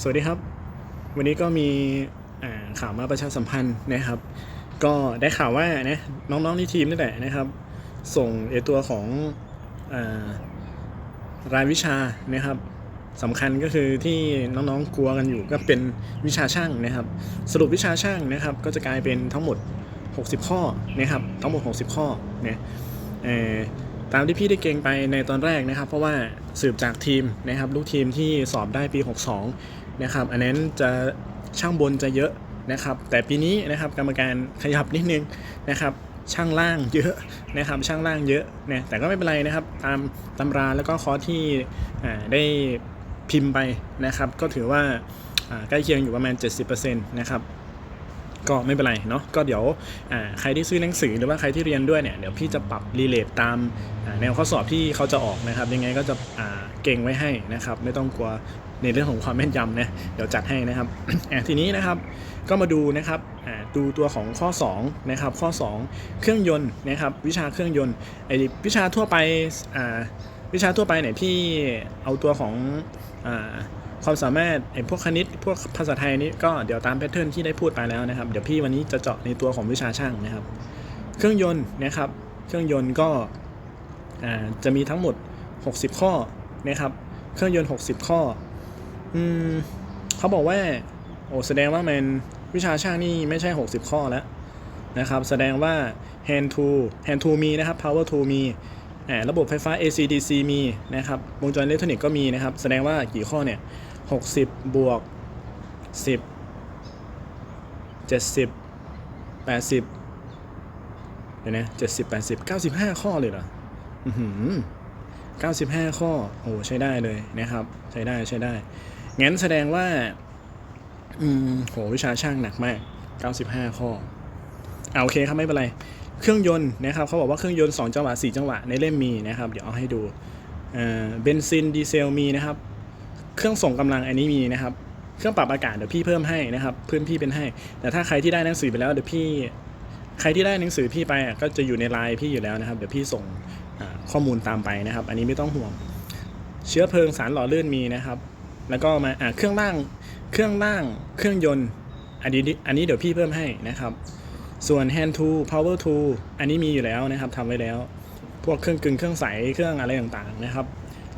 สวัสดีครับ วันนี้ก็มีข่าวมาประชาสัมพันธ์นะครับ ก็ได้ข่าวว่านะน้องๆในทีมนี่แหละนะครับ ส่งไอตัวของอรายวิชานะครับสำคัญก็คือที่น้องๆกลัวกันอยู่ก็เป็นวิชาช่างนะครับ สรุปวิชาช่างนะครับ ก็จะกลายเป็นทั้งหมด 60 ข้อนะครับทั้งหมด 60 ข้อเนี่ย ตามที่พี่ได้เก่งไปในตอนแรกนะครับ เพราะว่าสืบจากทีมนะครับลูกทีมที่สอบได้ปี 62 นะครับ อันนั้นจะช่างบนจะเยอะนะครับ แต่ปีนี้นะครับกรรมการขยับนิดนึงนะครับ ช่างล่างเยอะนะครับช่างล่างเยอะนะแต่ก็ไม่เป็นไรนะครับ ตามตำราแล้วก็คอร์สที่ได้พิมพ์ไปนะครับ ก็ถือว่าใกล้เคียงอยู่ประมาณ 70%นะครับ ก็ไม่เป็นไรเนาะก็เดี๋ยวใครที่ซื้อหนังสือหรือว่าใครที่เรียนด้วยเนี่ยเดี๋ยวพี่จะปรับรีเลทตามแนวข้อสอบที่เขาจะออกนะครับ ยังไงก็จะเก่งไว้ให้นะครับ ไม่ต้องกลัวในเรื่องของความแม่นยำนะเดี๋ยวจัดให้นะครับทีนี้นะครับก็มาดูนะครับดูตัวของข้อ2นะครับข้อ 2 เครื่องยนต์นะครับวิชาเครื่องยนต์ไอวิชาทั่วไปวิชาทั่วไปเนี่ยพี่เอาตัวของ ความสามารถไอ้พวกคณิตพวกภาษาไทยนี่ก็เดี๋ยวตามแพทเทิร์นที่ได้พูดไปแล้วนะครับเดี๋ยวพี่วันนี้จะเจาะในตัวของวิชาช่างนะครับ เครื่องยนต์นะครับ เครื่องยนต์ก็จะมีทั้งหมด 60 ข้อนะครับ เครื่องยนต์ 60 ข้ออืมเขาบอกว่าโอ้แสดงว่ามันวิชาช่างนี่ไม่ใช่ 60 ข้อแล้วนะครับ แสดงว่า hand to hand to มีนะครับ power to มีระบบไฟฟ้า AC DC มีนะครับ วงจรอิเล็กทรอนิกส์ก็มีนะครับ แสดงว่ากี่ข้อเนี่ย 60บบวก10 70 80เดี๋ยวนะ70 80 95ข้อเลยเหรออือหือ95ข้อ โอ้ใช้ได้เลยนะครับ ใช้ได้ใช้ได้ งั้นแสดงว่า อืมโหวิชาช่างหนักมาก95ข้อเอาโอเคครับไม่เป็นไร เครื่องยนต์นะครับเขาบอกว่าเครื่องยนต์2จังหวะ4จังหวะในเล่มมีนะครับ เดี๋ยวเอาให้ดูเบนซินดีเซลมีนะครับ เครื่องส่งกำลังอันนี้มีนะครับ เครื่องปรับอากาศเดี๋ยวพี่เพิ่มให้นะครับเพื่อนพี่เป็นให้ แต่ถ้าใครที่ได้หนังสือไปแล้วเดี๋ยวพี่ใครที่ได้หนังสือพี่ไปก็จะอยู่ในไลน์พี่อยู่แล้วนะครับเดี๋ยวพี่ส่งข้อมูลตามไปนะครับ อันนี้ไม่ต้องห่วง เชื้อเพลิงสารหล่อลื่นมีนะครับ แล้วก็มาเครื่องล่างเครื่องล่างเครื่องยนต์อันนี้อันนี้เดี๋ยวพี่เพิ่มให้นะครับ ส่วน hand tool power tool อันนี้มีอยู่แล้วนะครับทำไว้แล้ว พวกเครื่องกึ่งเครื่องใสเครื่องอะไรต่างๆนะครับ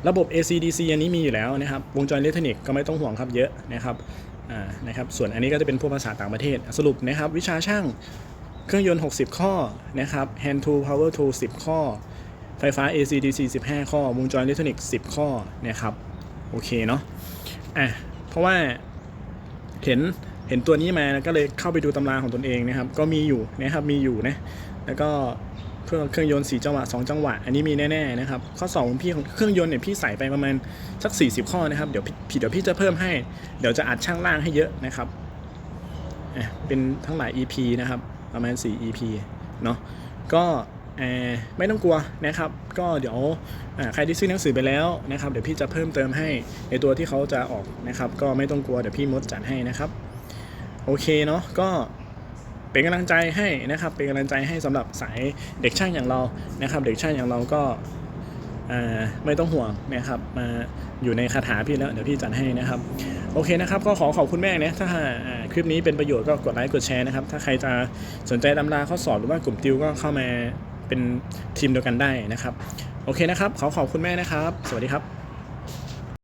ระบบ AC DC อันนี้มีอยู่แล้วนะครับ วงจรอิเล็กทรอนิกส์ก็ไม่ต้องห่วงครับเยอะนะครับอ่านะครับ ส่วนอันนี้ก็จะเป็นพวกภาษาต่างประเทศ สรุปนะครับ วิชาช่างเครื่องยนต์ 60 ข้อนะครับ hand tool power tool 10 ข้อ ไฟฟ้า AC DC 15 ข้อ วงจรอิเล็กทรอนิกส์10 ข้อนะครับ โอเคเนาะอะเพราะว่าเห็นเห็นตัวนี้มาก็เลยเข้าไปดูตำราของตนเองนะครับ ก็มีอยู่นะครับมีอยู่นะแล้วก็ เครื่องเครื่องยนต์4จังหวะ2จังหวะ อันนี้มีแน่ๆนะครับ ข้อ2ของพี่ของเครื่องยนต์เนี่ยพี่ใส่ไปประมาณสัก 40 ข้อนะครับ เดี๋ยวพี่เดี๋ยวพี่จะเพิ่มให้ เดี๋ยวจะอัดช่างล่างให้เยอะนะครับเป็นทั้งหลาย EP นะครับ ประมาณ 4 EP เนาะก็ไม่ต้องกลัวนะครับ ก็เดี๋ยวใครที่ซื้อหนังสือไปแล้วนะครับ เดี๋ยวพี่จะเพิ่มเติมให้ในตัวที่เขาจะออกนะครับ ก็ไม่ต้องกลัวเดี๋ยวพี่มดจัดให้นะครับ โอเคเนาะก็ เป็นกำลังใจให้นะครับ เป็นกำลังใจให้สำหรับสายเด็กช่างอย่างเรานะครับ เด็กช่างอย่างเราก็ไม่ต้องห่วงนะครับมาอยู่ในคาถาพี่แล้วเดี๋ยวพี่จัดให้นะครับโอเคนะครับก็ขอขอบคุณแม่นะถ้าคลิปนี้เป็นประโยชน์ก็กดไลค์กดแชร์นะครับถ้าใครจะสนใจตำราข้อสอบหรือว่ากลุ่มติวก็เข้ามาเป็นทีมเดียวกันได้นะครับ โอเคนะครับ ขอขอบคุณแม่นะครับ สวัสดีครับ